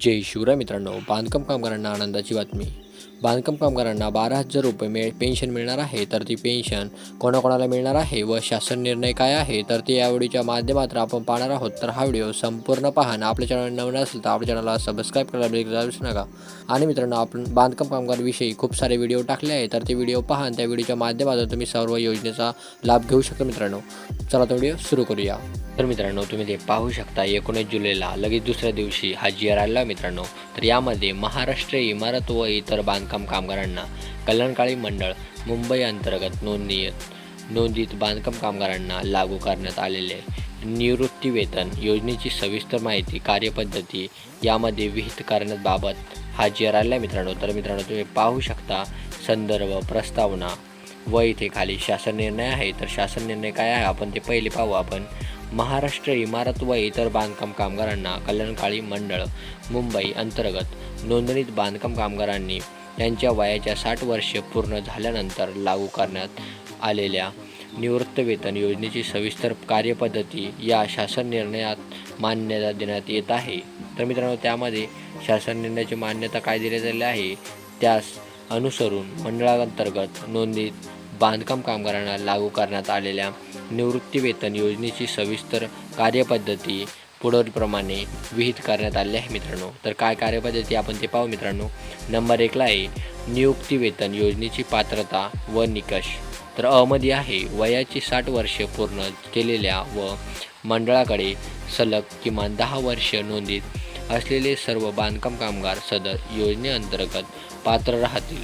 जय शिवराय मित्रांनो बांधकाम कामगारांना आनंदाची बातमी. बांधकाम कामगारांना बारा हजार रुपये मिळ पेन्शन मिळणार आहे तर ती पेन्शन कोणाकोणाला मिळणार आहे व शासन निर्णय काय आहे? तर ते या माध्यमात आपण पाहणार आहोत. तर हा व्हिडिओ संपूर्ण पाहणं आपल्या चॅनल नवीन असेल तर आपल्या चॅनलला सबस्क्राईब करायला बिलकुल विसरू नका. आणि मित्रांनो आपण बांधकाम कामगारविषयी खूप सारे व्हिडिओ टाकले आहे तर ते व्हिडिओ पहा त्या व्हिडिओच्या माध्यमातून तुम्ही सर्व योजनेचा लाभ घेऊ शकता मित्रांनो. चला तो व्हिडिओ सुरू करूया. तर मित्रांनो तुम्ही ते पाहू शकता एकोणीस जुलैला लगेच दुसऱ्या दिवशी हा जी आर आला मित्रांनो. तर यामध्ये महाराष्ट्र इमारत व इतर बांधकाम कामगारांना कल्याणकाळी मंडळ मुंबई अंतर्गत नोंदणी नोंदीत बांधकाम कामगारांना लागू करण्यात आलेले निवृत्तीवेतन योजनेची सविस्तर माहिती कार्यपद्धती यामध्ये विहित करण्याबाबत हा आल्या मित्रांनो. तर मित्रांनो तुम्ही पाहू शकता संदर्भ प्रस्तावना. व इथे खाली शासन निर्णय आहे. तर शासन निर्णय काय आहे? आपण ते पहिले पाहू. आपण महाराष्ट्र इमारत व इतर बांधकाम कामगारांना कल्याणकाळी मंडळ मुंबई अंतर्गत नोंदणीत बांधकाम कामगारांनी त्यांच्या वयाच्या साठ वर्ष पूर्ण झाल्यानंतर लागू करण्यात आलेल्या निवृत्तवेतन योजनेची सविस्तर कार्यपद्धती या शासन निर्णयात मान्यता देण्यात येत आहे. तर मित्रांनो त्यामध्ये शासन निर्णयाची मान्यता काय दिली झाली आहे? त्यास अनुसरून मंडळांतर्गत नोंदणीत बांधकाम कामगारांना लागू करण्यात आलेल्या निवृत्तीवेतन योजनेची सविस्तर कार्यपद्धती पुढीलप्रमाणे विहित करण्यात आले आहे मित्रांनो. तर काय कार्यपद्धती आपण ते पाहू मित्रांनो. नंबर एकला आहे नियुक्ती वेतन योजनेची पात्रता व निकष. तर अमध्ये आहे वयाची साठ वर्षे पूर्ण केलेल्या व मंडळाकडे सलग किमान दहा वर्ष नोंदीत असलेले सर्व बांधकाम कामगार सदर योजनेअंतर्गत पात्र राहतील.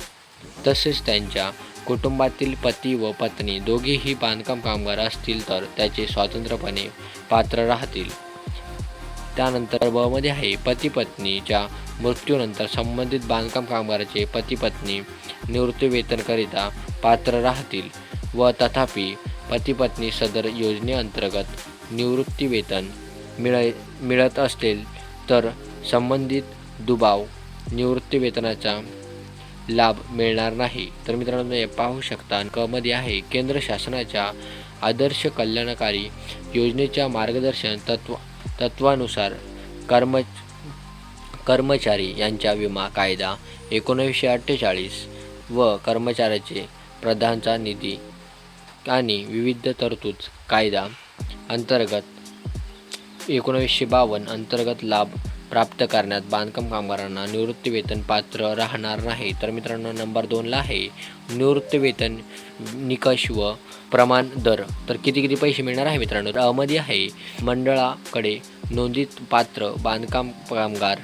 तसेच त्यांच्या कुटुंबातील पती व पत्नी दोघेही बांधकाम कामगार असतील तर त्याचे स्वतंत्रपणे पात्र राहतील. त्यानंतर ब मध्ये आहे. पती पत्नीच्या मृत्यूनंतर संबंधित बांधकाम कामगाराचे पती पत्नी निवृत्तीवेतनकरिता पात्र राहतील व तथापि पती पत्नी सदर योजनेअंतर्गत निवृत्तीवेतन मिळ मिळत असेल तर संबंधित दुबाव निवृत्तीवेतनाचा लाभ मिळणार नाही. तर मित्रांनो तुम्ही पाहू शकता कमध्ये आहे केंद्र शासनाच्या आदर्श कल्याणकारी योजनेच्या मार्गदर्शन तत्व तत्वानुसार कर्म कर्मचारी यांच्या विमा कायदा एकोणीसशे अठ्ठेचाळीस व कर्मचाऱ्याचे प्रधानचा निधी आणि विविध तरतूद कायदा अंतर्गत एकोणीसशे बावन्न अंतर्गत लाभ प्राप्त करण्यात बांधकाम कामगारांना निवृत्तीवेतन पात्र राहणार नाही. तर मित्रांनो नंबर दोनला आहे निवृत्तीवेतन निकष व प्रमाण दर. तर किती किती पैसे मिळणार आहे मित्रांनो? तर अहमदी आहे. मंडळाकडे नोंदीत पात्र बांधकाम कामगार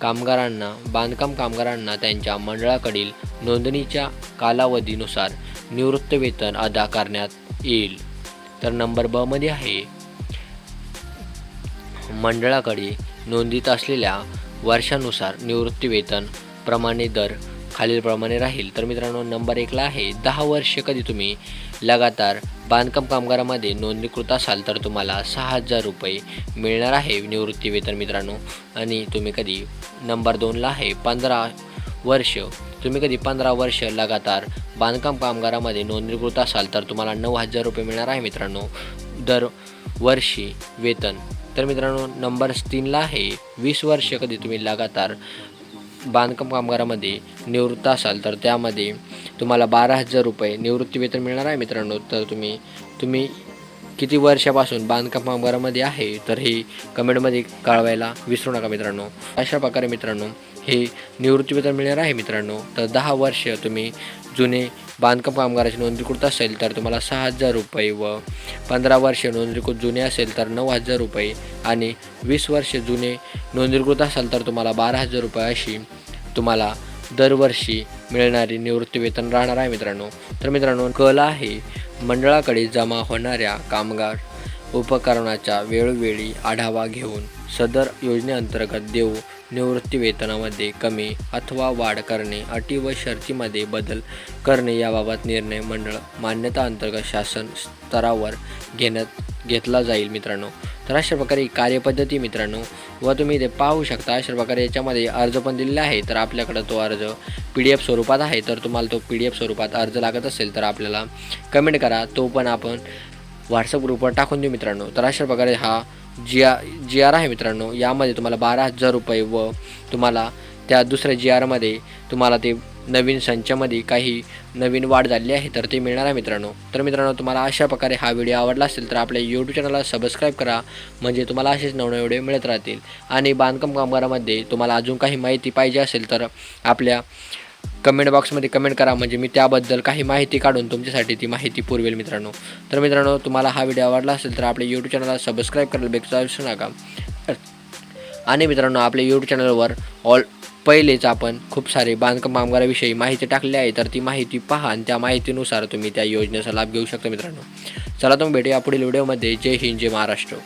कामगारांना बांधकाम कामगारांना त्यांच्या मंडळाकडील नोंदणीच्या कालावधीनुसार निवृत्तवेतन अदा करण्यात येईल. तर नंबर ब मध्ये आहे. मंडळाकडे नोंदीत असलेल्या वर्षानुसार निवृत्तीवेतन प्रमाणे दर खालीलप्रमाणे राहील. तर मित्रांनो नंबर एकला आहे दहा वर्ष कधी तुम्ही लगातार बांधकाम कामगारामध्ये नोंदणीकृत असाल तर तुम्हाला सहा हजार रुपये मिळणार आहे निवृत्तीवेतन मित्रांनो. आणि तुम्ही कधी नंबर दोनला आहे पंधरा वर्ष तुम्ही कधी पंधरा वर्ष लगातार बांधकाम कामगारामध्ये नोंदणीकृत असाल तर तुम्हाला नऊ हजार रुपये मिळणार आहे मित्रांनो. दर वर्षी वेतन तर मित्रांनो नंबर तीनला आहे. वीस वर्ष कधी तुम्ही लगातार बांधकाम कामगारामध्ये निवृत्त असाल तर त्यामध्ये तुम्हाला बारा हजार रुपये निवृत्तीवेतन मिळणार आहे मित्रांनो. तर तुम्ही तुम्ही किती वर्षापासून बांधकाम कामगारामध्ये आहे तर हे कमेंटमध्ये कळवायला विसरू नका मित्रांनो. अशा प्रकारे मित्रांनो हे निवृत्तीवेतन मिळणार आहे मित्रांनो. तर दहा वर्ष तुम्ही जुने बांधकाम कामगाराची नोंदणीकृत असेल तर तुम्हाला सहा हजार रुपये व पंधरा वर्ष नोंदणीकृत जुने असेल तर नऊ हजार रुपये आणि वीस वर्ष जुने नोंदणीकृत असाल तर तुम्हाला बारा हजार रुपये अशी तुम्हाला दरवर्षी मिळणारी निवृत्तीवेतन राहणार आहे मित्रांनो. तर मित्रांनो कल आहे मंडळाकडे जमा होणाऱ्या कामगार उपकरणाचा वेळोवेळी आढावा घेऊन सदर योजनेअंतर्गत देऊ निवृत्ती वेतनामध्ये कमी अथवा वाढ करणे अटी व शर्तीमध्ये बदल करणे याबाबत निर्णय मंडळ मान्यता अंतर्गत शासन स्तरावर घेण्यात घेतला जाईल मित्रांनो. तर अशा प्रकारे कार्यपद्धती मित्रांनो व तुम्ही इथे पाहू शकता. अशा प्रकारे याच्यामध्ये अर्ज पण दिलेला आहे. तर आपल्याकडं तो अर्ज पी डी एफ स्वरूपात आहे. तर तुम्हाला तो पी डी एफ स्वरूपात अर्ज लागत असेल तर आपल्याला कमेंट करा. तो पण आपण व्हॉट्सअप ग्रुपवर टाकून देऊ मित्रांनो. तर अशा प्रकारे हा जी आर जी आर आहे मित्रांनो. यामध्ये तुम्हाला बारा हजार रुपये व तुम्हाला त्या दुसऱ्या जी आरमध्ये तुम्हाला ते नवीन संचामध्ये काही नवीन वाढ झालेली आहे तर ते मिळणार आहे मित्रांनो. तर मित्रांनो तुम्हाला अशा प्रकारे हा व्हिडिओ आवडला असेल तर आपल्या यूट्यूब चॅनलला सबस्क्राईब करा. म्हणजे तुम्हाला असेच नवनवे व्हिडिओ मिळत राहतील. आणि बांधकाम कामगारामध्ये तुम्हाला अजून काही माहिती पाहिजे असेल तर आपल्या कमेंट बॉक्समध्ये कमेंट करा. म्हणजे मी त्याबद्दल काही माहिती काढून तुमच्यासाठी ती माहिती पुरवेल मित्रांनो. तर मित्रांनो तुम्हाला हा व्हिडिओ आवडला असेल तर आपल्या यूट्यूब चॅनलला सबस्क्राईब करायला बेकचा विसरू नका. आणि मित्रांनो आपल्या यूट्यूब चॅनलवर ऑल पहिलेच आपण खूप सारे बांधकाम कामगाराविषयी माहिती टाकली आहे तर ती माहिती पहा आणि त्या माहितीनुसार तुम्ही त्या योजनेचा लाभ घेऊ शकता मित्रांनो. चला तुम्ही भेटूया पुढील व्हिडिओमध्ये. जय हिंद जय महाराष्ट्र.